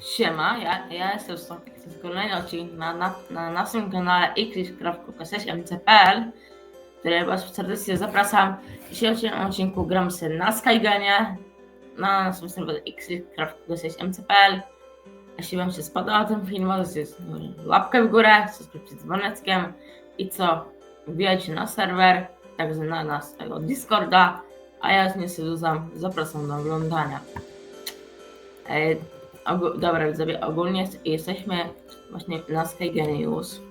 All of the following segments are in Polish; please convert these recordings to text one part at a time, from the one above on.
Siema, ja, ja jestem Sofik, to jest kolejny odcinek na, na, na naszym kanale xx.6mc.pl, który Was serdecznie zapraszam. W dzisiejszym odcinku gram sobie na Skygenie, na naszym serwerze xx.6mc.pl. Jeśli Wam się spodobał ten film, możecie łapkę w górę, subskrypcję z dzwoneczkiem i co, wbijajcie na serwer, także na naszego Discorda, a ja już nie zapraszam do oglądania. E, Dobra, widzowie, ogólnie jest- jesteśmy właśnie na.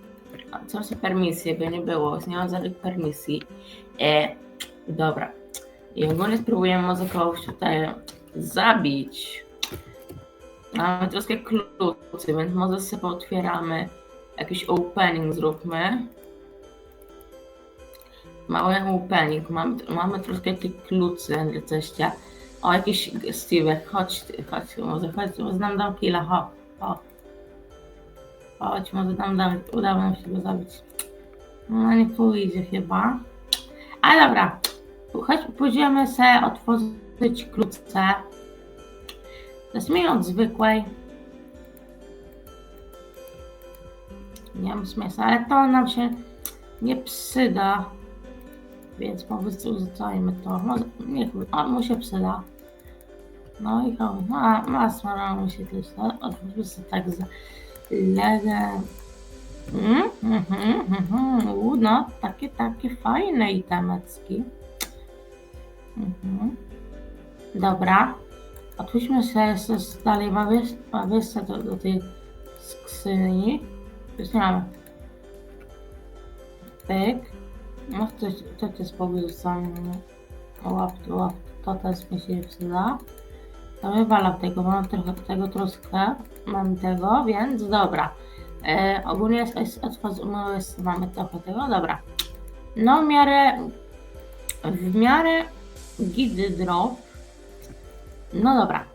A Co się permisje by nie było, nie ma żadnych permisji. E, dobra. I ogólnie spróbujemy może kogoś tutaj zabić. Mamy troszkę kluczy, więc może sobie otwieramy jakiś opening zróbmy. Mały opening, mamy, mamy troszkę tych kluczy, jesteście. O, jakiś Steve, chodź, chodź, może chodź, może nam dam killa, ho, ho. Chodź, może nam dam, udało nam się go zabić. No nie pójdzie chyba. Ale dobra, chodź, pójdziemy sobie otworzyć klucze. Zacznijmy od zwykłej. Nie mam śmiesa, ale to nam się nie przyda. Więc po prostu uzupełnijmy to. Niech on mu się przyda. No i chodź, ma, ma smara mu się też, no, otwórzmy sobie tak za legę. Mm, mhm, mhm, u, no, takie, takie fajne itemecki. Mhm. Dobra. Otwórzmy sobie jeszcze dalej mawis- mawisę do, do tej skrzyni. Już nie mamy. Pyk. No to, to, to jest powrócenie. Łap, łap, mi się przyda. To wywalam tego, mam trochę tego troszkę, mam tego, więc dobra. E, ogólnie jest, jest, jest, mamy trochę tego, dobra. No w miarę, w miarę git drop. No dobra.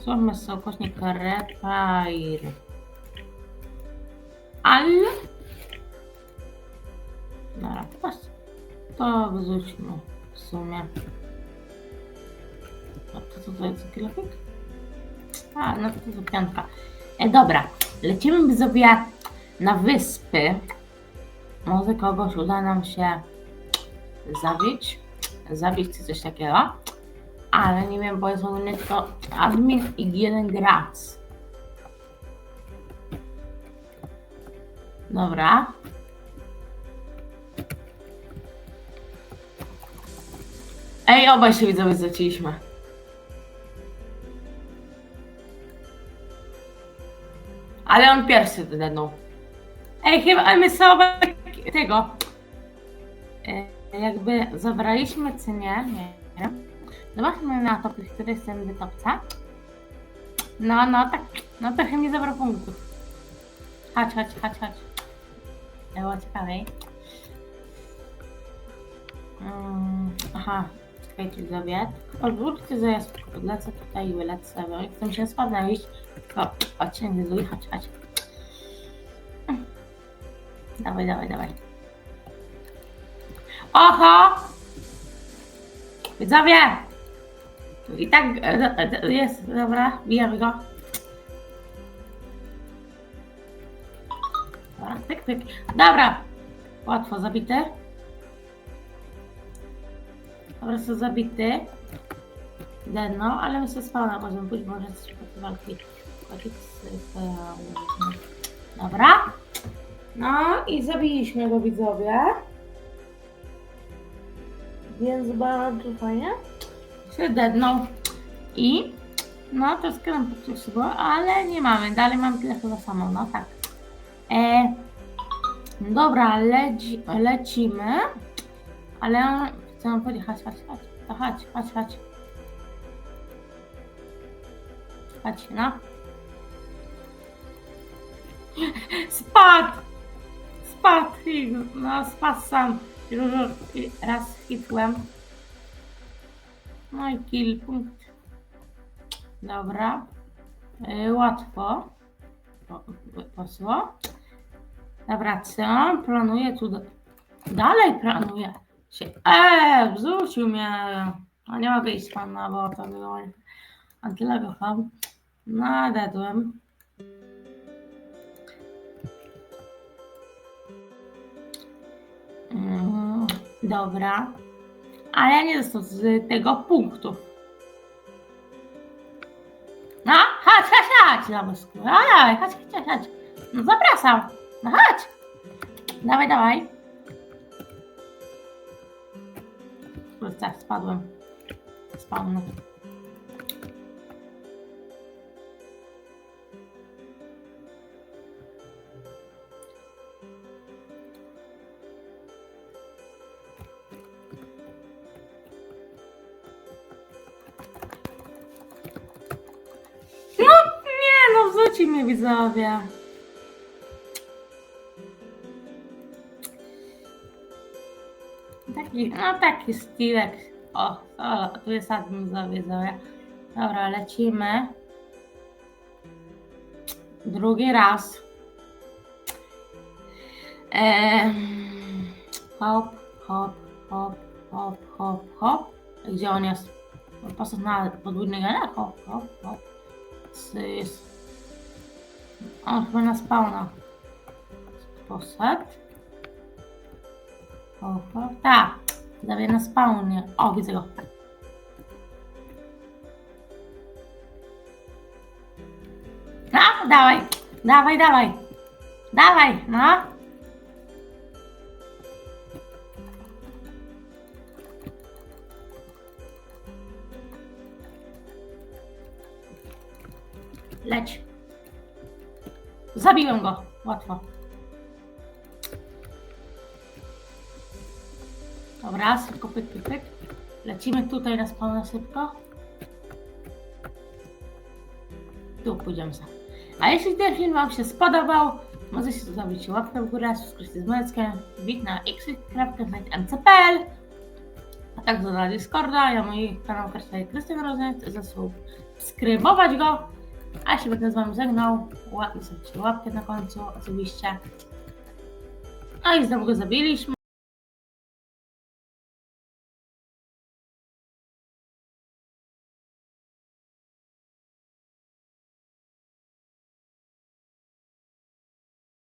Zróbmy sobie kośnik repair. Ale to wyrzućmy w sumie. A to co to jest grafik? A, no to to piątka. E, dobra, lecimy sobie na wyspy. Może kogoś uda nam się zabić. Zabić czy coś takiego. Ale nie wiem, bo jest ogólnie tylko admin i jeden gracz. Dobra. Ej, obaj się widzowie zacięliśmy. Ale on pierwszy dednął. Ej, chyba my sobie tego. E, jakby zabraliśmy czy nie, nie. Zobaczmy na topy, który jest ten wytopca. No, no, tak, no trochę mi zabrał punktów. Chodź, chodź, chodź, chodź. Było ciekawej. Mm, aha, czekajcie widzowie. Odwróćcie, że ja spoko- lecę tutaj i lecę. Bo jak chcę się spadnę iść, tylko chodźcie, nie zły, chodź, chodź. Mm. Dawaj, dawaj, dawaj. Oho! Widzowie! I tak e, e, jest, dobra, bijemy go. Dobra, pyk, pyk. Dobra, łatwo zabity. Po prostu zabity. Denno, ale my się spawna możemy pójść, może coś po walki. Dobra. No i zabiliśmy go widzowie. Więc bardzo fajnie. Się dednął. I no troszkę nam pokruszyło, ale nie mamy. Dalej mamy tyle chyba samo, no tak. E, dobra, leci, lecimy. Ale Chcę wam powiedzieć, chodź, chodź, chodź. To chodź, chodź, chodź. Chodź, no. Spadł! Spadł, Figu. no spadł sam. Już raz hitłem. No i kill punkt. Dobra. Yy, łatwo. Po, poszło. Dobra, co? Planuję tu... Do... Dalej planuję się. Eee, wrzucił mnie. A nie mogę iść pan na bo to było. A tyle go ham. Nadadłem. Mm, dobra. Ale ja nie dostał z tego punktu. No, chodź, chodź, chodź, Zabusku. Dawaj, chodź, chodź, chodź. No zapraszam. No chodź. Dawaj, dawaj. Kurczę, spadłem. Spadłem. No nie, no wrzuci mnie widzowie. Taki, no taki stylek. O, o tu jest admin widzowie. Dobra, lecimy. Drugi raz. Hop, hop, hop, hop, hop, hop. Gdzie on jest? Poszedł na podwójny gena? Hop, hop, hop. Sys. On chyba na spawna. Poszedł. Hop. Tak. Zawie na spawnie. O, widzę go. No, dawaj. Dawaj, dawaj. Dawaj, no. Leć. Zabiłem go. Łatwo. Dobra, szybko pyk, pyk, pyk. Lecimy tutaj na spawna szybko. Tu pójdziemy sobie. A jeśli ten film Wam się spodobał, możecie zostawić łapkę w górę, subskrypcję z Mleckiem, wbit na x.mcpl, a także na Discorda, ja mój kanał i Krystian Rozet, zasubskrybować go. A jeśli będę z Wami żegnał, sobie łapkę na końcu, oczywiście. No i znowu go zabiliśmy.